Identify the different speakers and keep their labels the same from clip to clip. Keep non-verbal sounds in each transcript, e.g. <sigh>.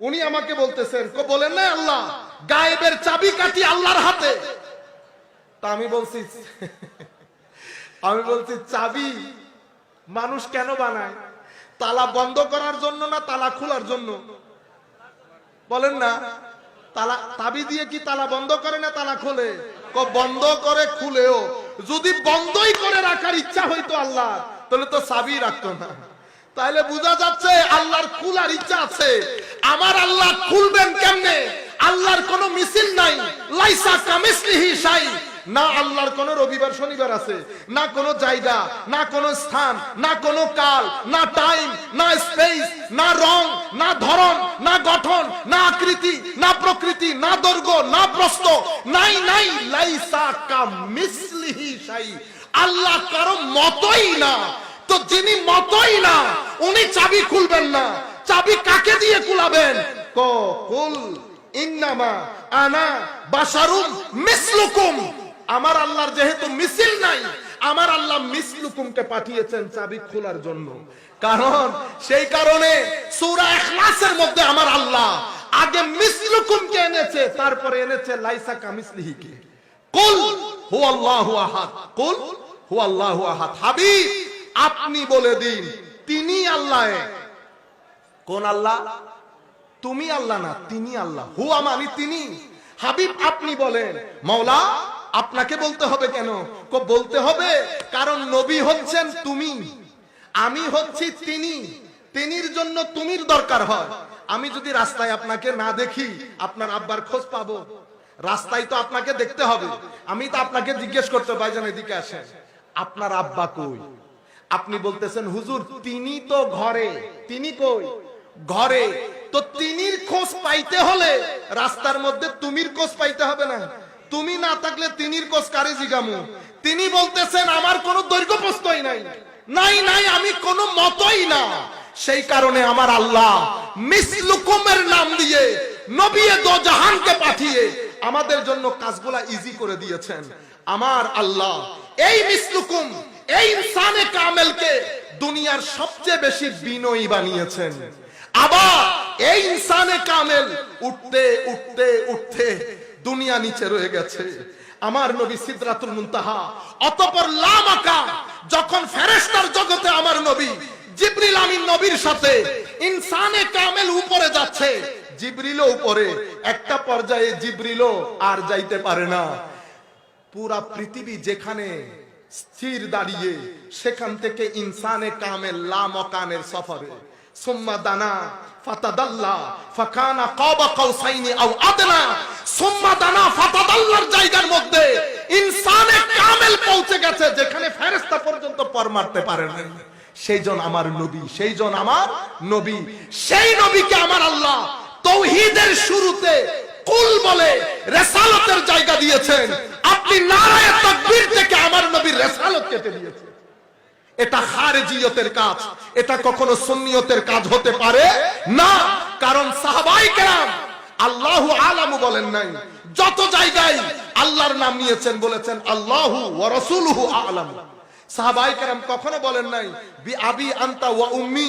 Speaker 1: উনি আমাকে বলতেছেন বলেন না আল্লাহ, গায়েবের চাবি কাটি আল্লাহর হাতে। তা আমি বলছি <laughs> আমি বলছি, চাবি মানুষ কেন বানায়? তালা বন্ধ করার জন্য না তালা খোলার জন্য? বলেন না, তালা তাবি দিয়ে কি তালা বন্ধ করে না তালা খোলে? বন্ধ করে খুলেও। যদি বন্ধই করে রাখার ইচ্ছা হইতো আল্লাহ, তাহলে তো চাবি রাখতো না। তাহলে বোঝা যাচ্ছে আল্লাহর খুলার ইচ্ছা আছে। আমার আল্লাহ খুলবেন কেমনে? আল্লাহর কোনো মিছিল নাই। লাইসা কামিসলিহি শাই। না আল্লাহর কোন রবিবার, শনিবার আছে, না কোনো জায়গা, না কোনো স্থান, না কোনো কাল, না টাইম, না স্পেস, না রং, না ধরন, না গঠন, না আকৃতি, না প্রকৃতি, না দৈর্ঘ্য, না প্রস্থ, নাই নাই। লাইসা কামিসলিহি শাই। আল্লাহ কারও মতই না। তো যিনি মতই না, উনি চাবি খুলবেন না। চাবি কাকে দিয়ে খুলাবেন আমার আল্লাহর যেহেতু মিছিল নাই, আমার আল্লাহ মিসলুকুমকে পাঠিয়েছেন চাবি খোলার জন্য। কারণ সেই কারণে মধ্যে আমার আল্লাহ আগে মিসলুকুমকে এনেছে, তারপরে এনেছে লাইসা কামিসলিহিকে। কুল হুয়াল্লাহু কুল হাবিব! আপনি বলে দিন, তিনি আল্লাহ। কোন আল্লাহ? তুমি আল্লাহ না, তিনি আল্লাহ। হুয়া মানে তিনি। হাবিব, আপনি বলেন। মৌলা আপনাকে বলতে হবে কেন? বলতে হবে, কারণ নবী হচ্ছেন তুমি। আমি হচ্ছি তিনি। তিনির জন্য তুমির দরকার হয়। আমি যদি রাস্তায় আপনাকে না দেখি, আপনার আব্বার খোঁজ পাবো। রাস্তায় তো আপনাকে দেখতে হবে। আমি তো আপনাকে জিজ্ঞেস করতে পারি, যেন এদিকে আসেন। আপনার আব্বা কই? আপনি বলতেছেন, হুজুর, তিনি তো ঘরে। তিনি কই? ঘরে। তো তিনির খোঁজ পাইতে হলে রাস্তার মধ্যে তুমির খোঁজ পাইতে হবে না। তুমি না থাকলে তিনির খোঁজ কারে জিগামু? তিনি বলতেছেন, আমার কোনো দৈর্ঘ্য প্রস্তই নাই। নাই নাই, আমি কোনো মতই না। সেই কারণে আমার আল্লাহ মিসলুকুমের নাম দিয়ে নবিয়ে দো জাহানকে পাঠিয়ে আমাদের জন্য কাজগুলা ইজি করে দিয়েছেন। আমার আল্লাহ এই মিসলুকুম, এই ইনসানে কামেলকে দুনিয়ার সবচেয়ে বেশি বিনয়ী বানিয়েছেন। আবার এই ইনসানে কামেল উঠতে উঠতে উঠতে দুনিয়া নিচে রয়ে গেছে। আমার নবী সিদরাতুল মুনতাহা, অতঃপর লামাকা, যখন ফেরেশতার জগতে আমার নবী, জিবরিল আমিন নবীর সাথে ইনসানে কামেল উপরে যাচ্ছে, জিবরিলও উপরে, একটা পর্যায়ে জিবরিলও আর যাইতে পারে না। পুরা পৃথিবী যেখানে স্থির দাঁড়িয়ে, সেখান থেকে ইনসানে কামেল লামকানের সফরে। সুম্মা দানা পর্যন্ত পর মারতে পারে না সেই আমার নবী, সেই জন আমার নবী। সেই আমার আল্লাহ তৌহিদের শুরুতে কুল বলে রেসালতের জায়গা দিয়েছেন। আপনি নারায় তাকবীর থেকে আমার নবীর রেসালত কেটে দিয়েছেন। এটা খারেজিয়তের কাজ, এটা কখনো সুন্নিয়তের কাজ হতে পারে না, কারণ সাহাবাই কেরাম আল্লাহু আলামু বলেন নাই, যত জায়গায় আল্লাহর নাম নিয়েছেন বলেছেন, আল্লাহু ওয়া রাসূলুহু আলাম। সাহাবাই কেরাম কখনো বলেন নাই, বি আবি আনতা ওয়া উম্মি।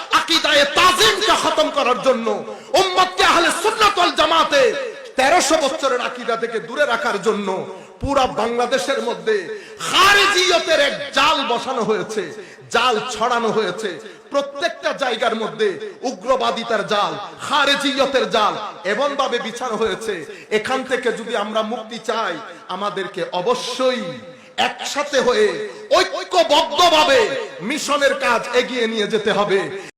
Speaker 1: আকীদায়ে তাজিমকে খতম করার জন্য উম্মতকে আহলে সুন্নাত ওয়াল জামাতে তেরোশো বছরের আকিদা থেকে দূরে রাখার জন্য পুরা বাংলাদেশের মধ্যে খারেজিয়তের এক জাল বসানো হয়েছে, জাল ছড়ানো হয়েছে। প্রত্যেকটা জায়গার মধ্যে উগ্রবাদিতার জাল, খারেজিয়তের জাল এমন ভাবে বিছানো হয়েছে। এখান থেকে যদি আমরা মুক্তি চাই, আমাদেরকে অবশ্যই একসাথে হয়ে ঐক্যবদ্ধভাবে মিশনের কাজ এগিয়ে নিয়ে যেতে হবে।